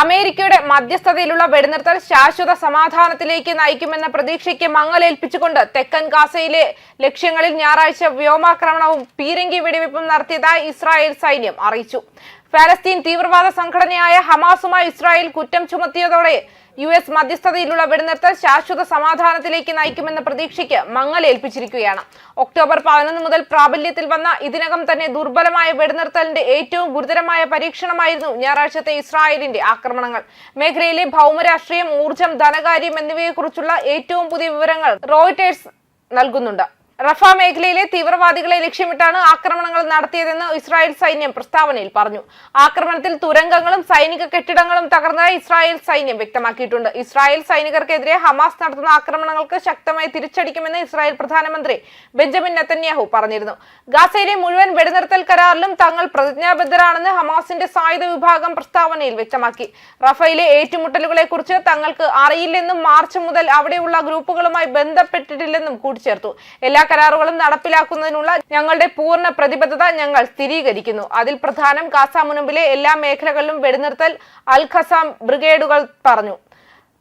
അമേരിക്കയുടെ മധ്യസ്ഥതയിലുള്ള വെടിനിർത്തൽ ശാശ്വത സമാധാനത്തിലേക്ക് നയിക്കുമെന്ന പ്രതീക്ഷയ്ക്ക് മങ്ങലേൽപ്പിച്ചുകൊണ്ട് തെക്കൻ ഗാസയിലെ ലക്ഷ്യങ്ങളിൽ ഞായറാഴ്ച വ്യോമാക്രമണവും പീരങ്കി വെടിവയ്പും നടത്തിയതായി ഇസ്രായേൽ സൈന്യം അറിയിച്ചു. ഫലസ്തീൻ തീവ്രവാദ സംഘടനയായ ഹമാസുമായി ഇസ്രായേൽ കുറ്റം ചുമത്തിയതോടെ യു എസ് മധ്യസ്ഥതയിലുള്ള വെടിനിർത്തൽ ശാശ്വത സമാധാനത്തിലേക്ക് നയിക്കുമെന്ന പ്രതീക്ഷയ്ക്ക് മങ്ങലേൽപ്പിച്ചിരിക്കുകയാണ് ഒക്ടോബർ പതിനൊന്ന് മുതൽ പ്രാബല്യത്തിൽ വന്ന ഇതിനകം തന്നെ ദുർബലമായ വെടിനിർത്തലിന്റെ ഏറ്റവും ഗുരുതരമായ പരീക്ഷണമായിരുന്നു ഞായറാഴ്ചത്തെ ഇസ്രായേലിന്റെ ആക്രമണങ്ങൾ. മേഖലയിലെ ഭൗമരാഷ്ട്രീയം ഊർജം ധനകാര്യം എന്നിവയെക്കുറിച്ചുള്ള ഏറ്റവും പുതിയ വിവരങ്ങൾ റോയിട്ടേഴ്സ് നൽകുന്നുണ്ട്. റഫ മേഖലയിലെ തീവ്രവാദികളെ ലക്ഷ്യമിട്ടാണ് ആക്രമണങ്ങൾ നടത്തിയതെന്ന് ഇസ്രായേൽ സൈന്യം പ്രസ്താവനയിൽ പറഞ്ഞു. ആക്രമണത്തിൽ തുരങ്കങ്ങളും സൈനിക കെട്ടിടങ്ങളും തകർന്നതായി ഇസ്രായേൽ സൈന്യം വ്യക്തമാക്കിയിട്ടുണ്ട്. ഇസ്രായേൽ സൈനികർക്കെതിരെ ഹമാസ് നടത്തുന്ന ആക്രമണങ്ങൾക്ക് ശക്തമായി തിരിച്ചടിക്കുമെന്ന് ഇസ്രായേൽ പ്രധാനമന്ത്രി ബെഞ്ചമിൻ നെതന്യാഹു പറഞ്ഞിരുന്നു. ഗാസയിലെ മുഴുവൻ വെടിനിർത്തൽ കരാറിലും തങ്ങൾ പ്രതിജ്ഞാബദ്ധരാണെന്ന് ഹമാസിന്റെ സായുധ വിഭാഗം പ്രസ്താവനയിൽ വ്യക്തമാക്കി. റഫയിലെ ഏറ്റുമുട്ടലുകളെ കുറിച്ച് തങ്ങൾക്ക് അറിയില്ലെന്നും മാർച്ച് മുതൽ അവിടെയുള്ള ഗ്രൂപ്പുകളുമായി ബന്ധപ്പെട്ടിട്ടില്ലെന്നും കൂട്ടിച്ചേർത്തു. എല്ലാ കരാറുകളും നടപ്പിലാക്കുന്നതിനുള്ള ഞങ്ങളുടെ പൂർണ പ്രതിബദ്ധത ഞങ്ങൾ സ്ഥിരീകരിക്കുന്നു. അതിൽ പ്രധാനം കാസ മുനമ്പിലെ എല്ലാ മേഖലകളിലും വെടിനിർത്തൽ അൽ ഖസാം ബ്രിഗേഡുകൾ പറഞ്ഞു.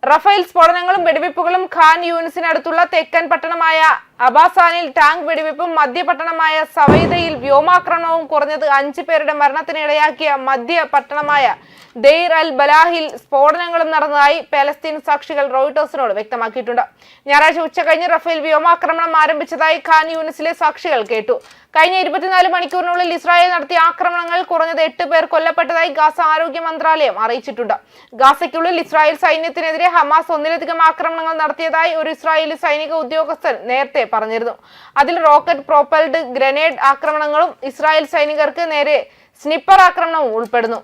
റഫേൽ സ്ഫോടനങ്ങളും വെടിവെപ്പുകളും ഖാൻ യൂണിസിനടുത്തുള്ള തെക്കൻ പട്ടണമായ അബാസാനിൽ ടാങ്ക് വെടിവെപ്പും മധ്യപട്ടണമായ സവൈദയിൽ വ്യോമാക്രമണവും കുറഞ്ഞത് അഞ്ചു പേരുടെ മരണത്തിനിടയാക്കിയ മധ്യ പട്ടണമായ ദെയ്ർ അൽ ബലാഹിൽ സ്ഫോടനങ്ങളും നടന്നതായി പാലസ്തീൻ സാക്ഷികൾ റോയിട്ടേഴ്സിനോട് വ്യക്തമാക്കിയിട്ടുണ്ട്. ഞായറാഴ്ച ഉച്ച കഴിഞ്ഞ് റഫേൽ വ്യോമാക്രമണം ആരംഭിച്ചതായി ഖാൻ യൂണിസിലെ സാക്ഷികൾ കേട്ടു. കഴിഞ്ഞ ഇരുപത്തിനാല് മണിക്കൂറിനുള്ളിൽ ഇസ്രായേൽ നടത്തിയ ആക്രമണങ്ങൾ കുറഞ്ഞത് എട്ട് പേർ കൊല്ലപ്പെട്ടതായി ഗാസ ആരോഗ്യ മന്ത്രാലയം അറിയിച്ചിട്ടുണ്ട്. ഗാസയ്ക്കുള്ളിൽ ഇസ്രായേൽ സൈന്യത്തിനെതിരെ ഹമാസ് ഒന്നിലധികം ആക്രമണങ്ങൾ നടത്തിയതായി ഒരു ഇസ്രായേലി സൈനിക ഉദ്യോഗസ്ഥൻ നേരത്തെ പറഞ്ഞിരുന്നു. അതിൽ റോക്കറ്റ് പ്രോപ്പൽഡ് ഗ്രനേഡ് ആക്രമണങ്ങളും ഇസ്രായേൽ സൈനികർക്ക് നേരെ സ്നിപ്പർ ആക്രമണവും ഉൾപ്പെടുന്നു.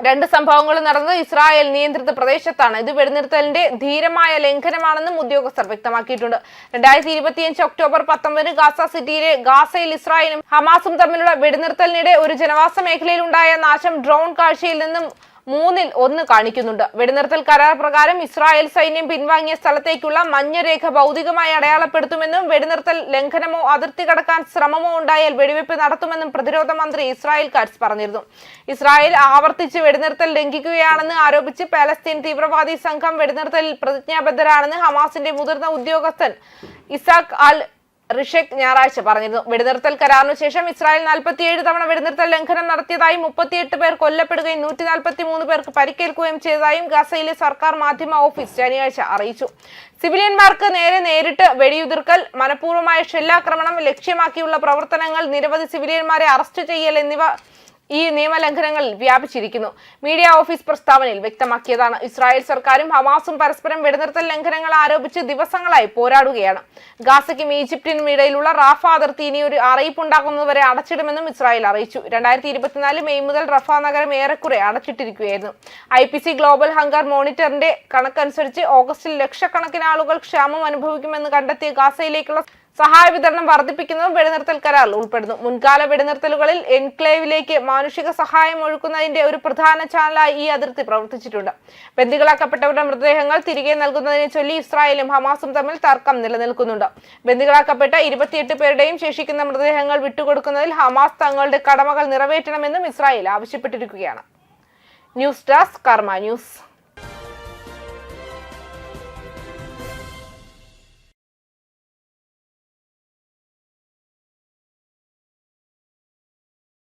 രണ്ട് സംഭവങ്ങളും നടന്നത് ഇസ്രായേൽ നിയന്ത്രിത പ്രദേശത്താണ്. ഇത് വെടിനിർത്തലിന്റെ ധീരമായ ലംഘനമാണെന്നും ഉദ്യോഗസ്ഥർ വ്യക്തമാക്കിയിട്ടുണ്ട്. രണ്ടായിരത്തി ഇരുപത്തിയഞ്ച് ഒക്ടോബർ പത്തൊമ്പതിന് ഗാസ സിറ്റിയിലെ ഗാസയിൽ ഇസ്രായേലും ഹമാസും തമ്മിലുള്ള വെടിനിർത്തലിനിടെ ഒരു ജനവാസ മേഖലയിലുണ്ടായ നാശം ഡ്രോൺ കാഴ്ചയിൽ നിന്നും മൂന്നിൽ ഒന്ന് കാണിക്കുന്നുണ്ട്. വെടിനിർത്തൽ കരാർ പ്രകാരം ഇസ്രായേൽ സൈന്യം പിൻവാങ്ങിയ സ്ഥലത്തേക്കുള്ള മഞ്ഞരേഖ ഭൗതികമായി അടയാളപ്പെടുത്തുമെന്നും വെടിനിർത്തൽ ലംഘനമോ അതിർത്തി കടക്കാൻ ശ്രമമോ ഉണ്ടായാൽ വെടിവെപ്പ് നടത്തുമെന്നും പ്രതിരോധ മന്ത്രി ഇസ്രായേൽ കാറ്റ്സ് പറഞ്ഞിരുന്നു. ഇസ്രായേൽ ആവർത്തിച്ച് വെടിനിർത്തൽ ലംഘിക്കുകയാണെന്ന് ആരോപിച്ച് പാലസ്തീൻ തീവ്രവാദി സംഘം വെടിനിർത്തലിൽ പ്രതിജ്ഞാബദ്ധരാണെന്ന് ഹമാസിന്റെ മുതിർന്ന ഉദ്യോഗസ്ഥൻ ഇസാഖ് അൽ റിഷെക് ഞായറാഴ്ച പറഞ്ഞിരുന്നു. വെടിനിർത്തൽ കരാറിനു ശേഷം ഇസ്രായേൽ നാൽപ്പത്തിയേഴ് തവണ വെടിനിർത്തൽ ലംഘനം നടത്തിയതായി മുപ്പത്തിയെട്ട് പേർ കൊല്ലപ്പെടുകയും നൂറ്റി നാൽപ്പത്തി മൂന്ന് പേർക്ക് പരിക്കേൽക്കുകയും ചെയ്തതായും ഗസയിലെ സർക്കാർ മാധ്യമ ഓഫീസ് ശനിയാഴ്ച അറിയിച്ചു. സിവിലിയന്മാർക്ക് നേരെ നേരിട്ട് വെടിയുതിർക്കൽ മനഃപൂർവമായ ഷെല്ലാക്രമണം ലക്ഷ്യമാക്കിയുള്ള പ്രവർത്തനങ്ങൾ നിരവധി സിവിലിയന്മാരെ അറസ്റ്റ് ചെയ്യൽ എന്നിവ ഈ നിയമലംഘനങ്ങളിൽ വ്യാപിച്ചിരിക്കുന്നു. മീഡിയ ഓഫീസ് പ്രസ്താവനയിൽ വ്യക്തമാക്കിയതാണ്. ഇസ്രായേൽ സർക്കാരും ഹമാസും പരസ്പരം വെടിനിർത്തൽ ലംഘനങ്ങൾ ആരോപിച്ച് ദിവസങ്ങളായി പോരാടുകയാണ്. ഗാസയ്ക്കും ഈജിപ്തിനും ഇടയിലുള്ള റാഫ അതിർത്തി ഇനി ഒരു അറിയിപ്പുണ്ടാക്കുന്നതുവരെ അടച്ചിടുമെന്നും ഇസ്രായേൽ അറിയിച്ചു. രണ്ടായിരത്തി ഇരുപത്തിനാല് മെയ് മുതൽ റഫ നഗരം ഏറെക്കുറെ അടച്ചിട്ടിരിക്കുകയായിരുന്നു. I P C global hunger മോണിറ്ററിന്റെ കണക്കനുസരിച്ച് ഓഗസ്റ്റിൽ ലക്ഷക്കണക്കിന് ആളുകൾ ക്ഷാമം അനുഭവിക്കുമെന്ന് കണ്ടെത്തിയ ഗാസയിലേക്കുള്ള സഹായ വിതരണം വർദ്ധിപ്പിക്കുന്നതും വെടിനിർത്തൽ കരാർ ഉൾപ്പെടുന്നു. മുൻകാല വെടിനിർത്തലുകളിൽ എൻക്ലേവിലേക്ക് മാനുഷിക സഹായം ഒഴുക്കുന്നതിന്റെ ഒരു പ്രധാന ചാനലായി ഈ അതിർത്തി പ്രവർത്തിച്ചിട്ടുണ്ട്. ബന്ദികളാക്കപ്പെട്ടവരുടെ മൃതദേഹങ്ങൾ തിരികെ നൽകുന്നതിനെ ചൊല്ലി ഇസ്രായേലും ഹമാസും തമ്മിൽ തർക്കം നിലനിൽക്കുന്നുണ്ട്. ബന്ദികളാക്കപ്പെട്ട ഇരുപത്തിയെട്ട് പേരുടെയും ശേഷിക്കുന്ന മൃതദേഹങ്ങൾ വിട്ടുകൊടുക്കുന്നതിൽ ഹമാസ് തങ്ങളുടെ കടമകൾ നിറവേറ്റണമെന്നും Israel ആവശ്യപ്പെട്ടിരിക്കുകയാണ്. News desk Karma news.